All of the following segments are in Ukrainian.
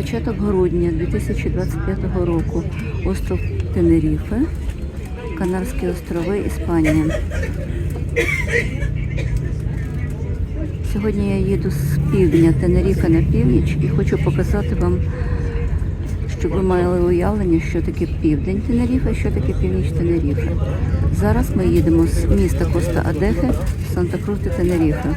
Початок грудня 2025 року. Остров Тенеріфе, Канарські острови, Іспанія. Сьогодні я їду з півдня Тенеріфе на північ і хочу показати вам, щоб ви мали уявлення, що таке південь Тенеріфе, що таке північ Тенеріфе. Зараз ми їдемо з міста Коста Адехе в Санта-Крус Тенеріфе.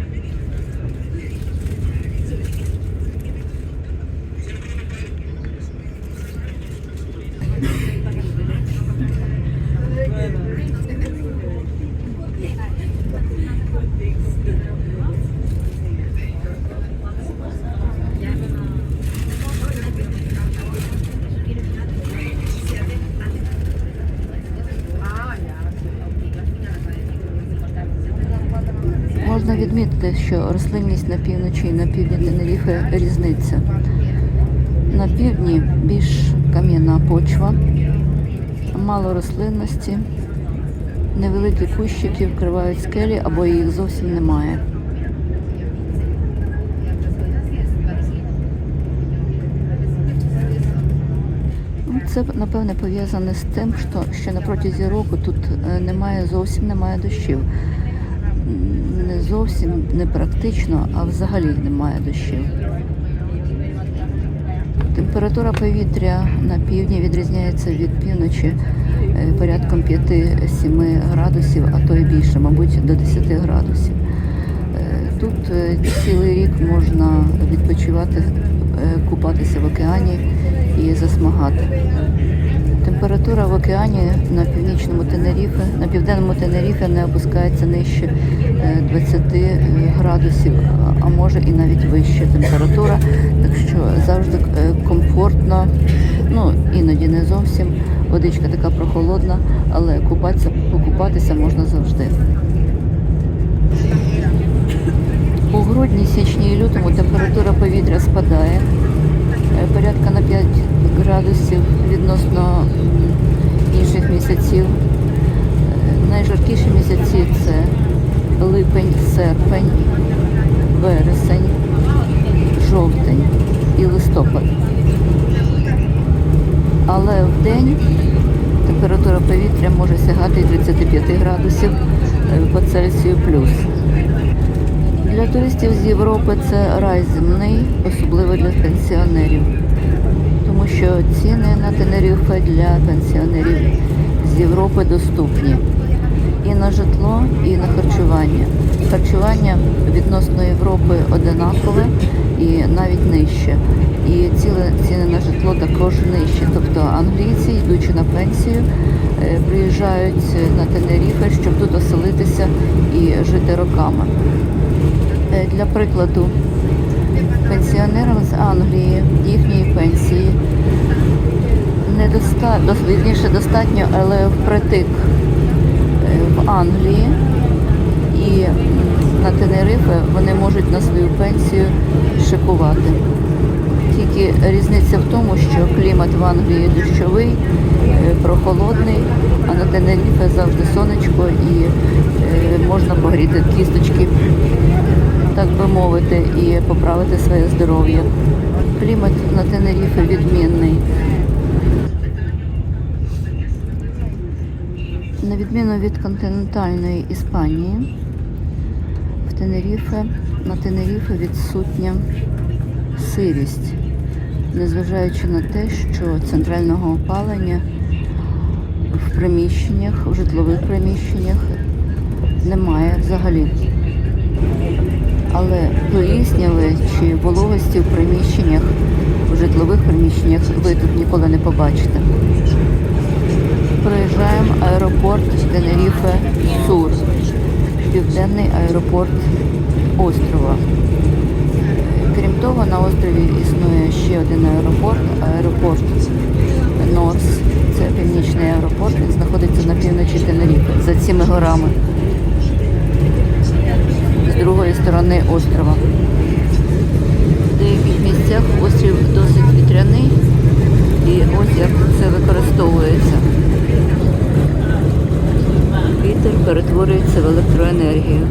відмітити, що рослинність на півночі і на півдні Тенеріфе різниця. На півдні більш кам'яна почва, мало рослинності, невеликі кущики вкривають скелі або їх зовсім немає. Ну, Це напевне пов'язане з тим, що, що на протязі року тут е, немає зовсім немає дощів. Не зовсім не практично, а взагалі немає дощів. Температура повітря на півдні відрізняється від півночі е, порядком 5-7 градусів, а то й більше, мабуть, до 10 градусів. Е, Тут е, цілий рік можна відпочивати, купатися в океані і засмагати. Температура в океані на північному Тенеріфе, на південному Тенеріфе не опускається нижче е, 20 градусів, а- може і навіть вища температура. Так що завжди е, комфортно, ну іноді не зовсім. Водичка така прохолодна, але купатися, покупатися можна завжди. У грудні, січні і лютому температура повітря спадає е, порядка на 5 градусів відносно інших місяців. Е, Найжаркіші місяці це липень, серпень, вересень, жовтень і листопад. Але в день температура повітря може сягати 35 градусів е, по Цельсію плюс. Для туристів з Європи це рай земний, особливо для пенсіонерів, тому що ціни на Тенеріфе для пенсіонерів з Європи доступні і на житло, і на харчування. Харчування відносно Європи одинакове і навіть нижче. І ціли, ціни на житло також нижчі. Тобто англійці, йдучи на пенсію, е, приїжджають на Тенеріфе, щоб тут оселитися і жити роками. Е, Для прикладу, пенсіонерам з Англії їхньої пенсії недостатньо, достатньо, але впритик е, в Англії і на Тенерифе вони можуть на свою пенсію шикувати. Тільки різниця в тому, що клімат в Англії дощовий, е, прохолодний, а на Тенерифе завжди сонечко і можна погріти кісточки так би мовити, і поправити своє здоров'я. Клімат на Тенеріфе відмінний. На відміну від континентальної Іспанії, в Тенеріфе, на Тенеріфе відсутня сирість, незважаючи на те, що центрального опалення в приміщеннях, в житлових приміщеннях немає взагалі але плісняви чи вологості в приміщеннях, в житлових приміщеннях ви тут ніколи не побачите. Проїжджаємо аеропорт Тенеріфе Сур, південний аеропорт острова. Крім того, на острові існує ще один аеропорт, аеропорт Норс. Це північний аеропорт, він знаходиться на півночі Тенеріфе, за цими горами правої сторони острова. В деяких місцях острів досить вітряний і ось це використовується. Вітер перетворюється в електроенергію.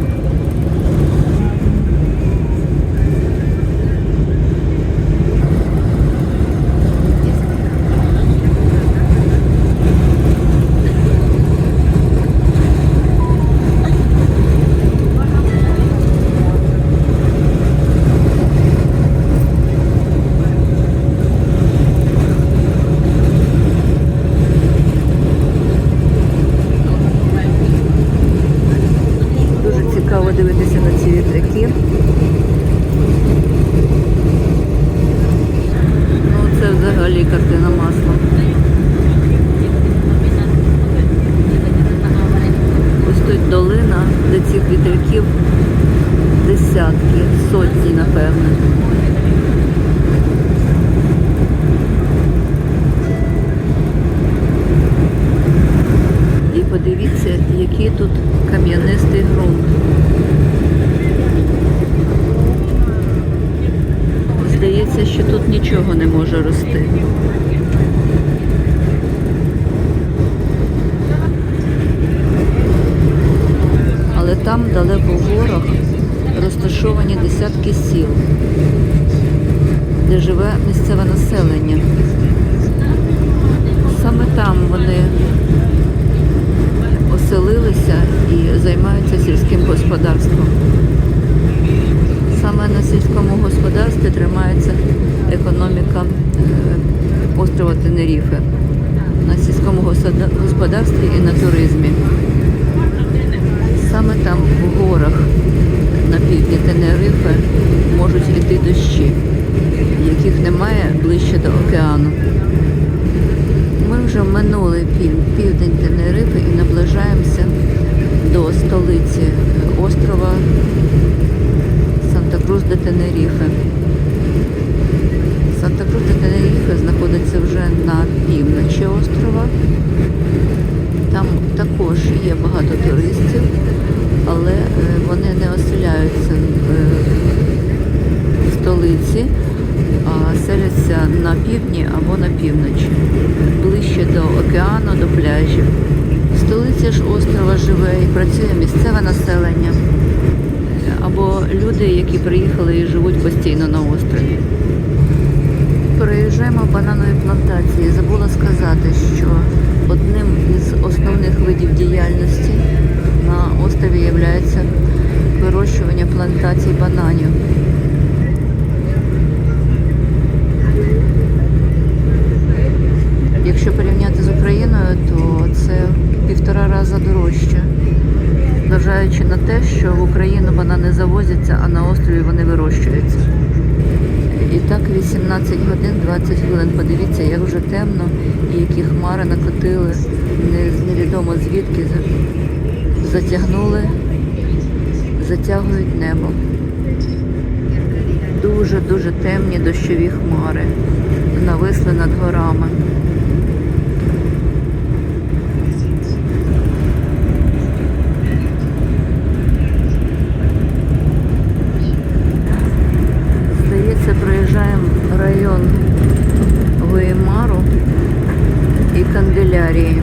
Десятки, сотні, напевне. І подивіться, який тут кам'янистий ґрунт. Здається, що тут нічого не може рости. Але там далеко в горах розташовані десятки сіл, де живе місцеве населення. Саме там вони оселилися і займаються сільським господарством. Саме на сільському господарстві тримається економіка е, острова Тенеріфе. На сільському господарстві і на туризмі. Саме там в горах півдні Тенерифе можуть йти дощі, яких немає ближче до океану. Ми вже минули пів- південь Тенерифи і наближаємося до столиці острова Санта-Крус де Тенеріфе. Санта-Крус де Тенеріфе знаходиться вже на півночі острова. Там також є багато туристів, але е, вони не оселяються в е, в столиці, а селяться на півдні або на півночі, ближче до океану, до пляжів. В столиці ж острова живе і працює місцеве населення або люди, які приїхали і живуть постійно на острові. Переїжджаємо бананові плантації. Забула сказати, що одним із основних видів діяльності на острові є вирощування плантацій бананів. Якщо порівняти з Україною, то це в півтора рази дорожче. Зважаючи на те, що в Україну банани завозяться, а на острові вони вирощуються. І так 18 годин 20 хвилин. Подивіться, як вже темно і які хмари накотили, не- невідомо звідки затягнули, затягують небо. Дуже-дуже темні дощові хмари нависли над горами. Здається, проїжджаємо район Гуємару і Канделярії.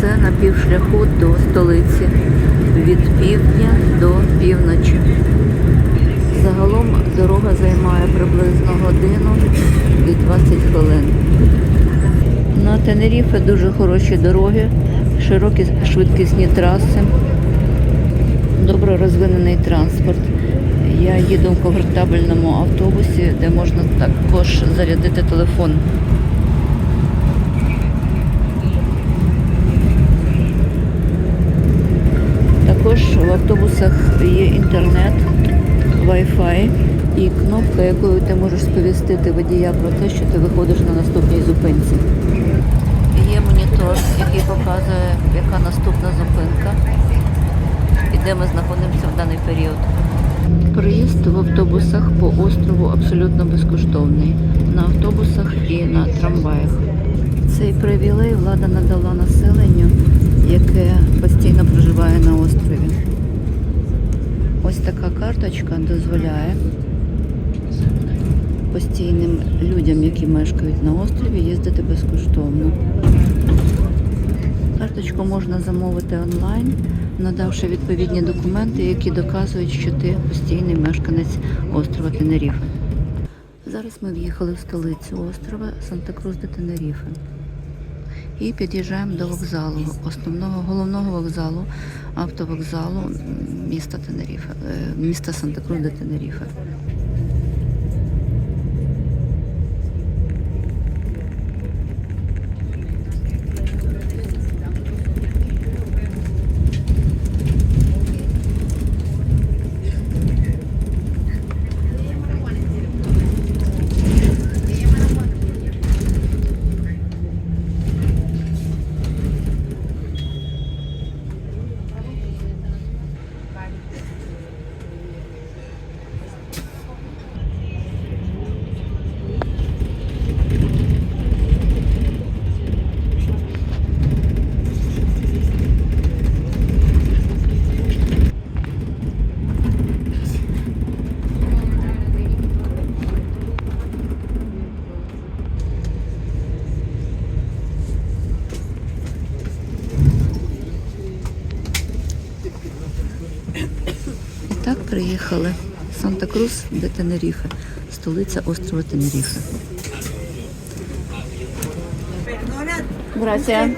Це на півшляху до столиці від півдня до півночі. Загалом дорога займає приблизно годину і 20 хвилин. На Тенеріфе дуже хороші дороги, широкі швидкісні траси, добре розвинений транспорт. Я їду в комфортабельному автобусі, де можна також зарядити телефон. Також в автобусах є інтернет, Wi-Fi і кнопка, якою ти можеш сповістити водія про те, що ти виходиш на наступній зупинці. Є монітор, який показує, яка наступна зупинка і де ми знаходимося в даний період. Проїзд в автобусах по острову абсолютно безкоштовний. На автобусах і на трамваях. Цей привілей влада надала населенню, яке постійно проживає на острові. Ось така карточка дозволяє постійним людям, які мешкають на острові, їздити безкоштовно. Карточку можна замовити онлайн, надавши відповідні документи, які доказують, що ти постійний мешканець острова Тенеріфе. Зараз ми в'їхали в столицю острова Санта-Крус де Тенеріфе. І під'їжджаємо до вокзалу, основного головного вокзалу, автовокзалу міста Тенеріфе, е, міста Санта-Крус де Тенеріфе. Приїхали. Санта-Крус де Тенеріфе, столиця острова Тенеріфе. Gracias.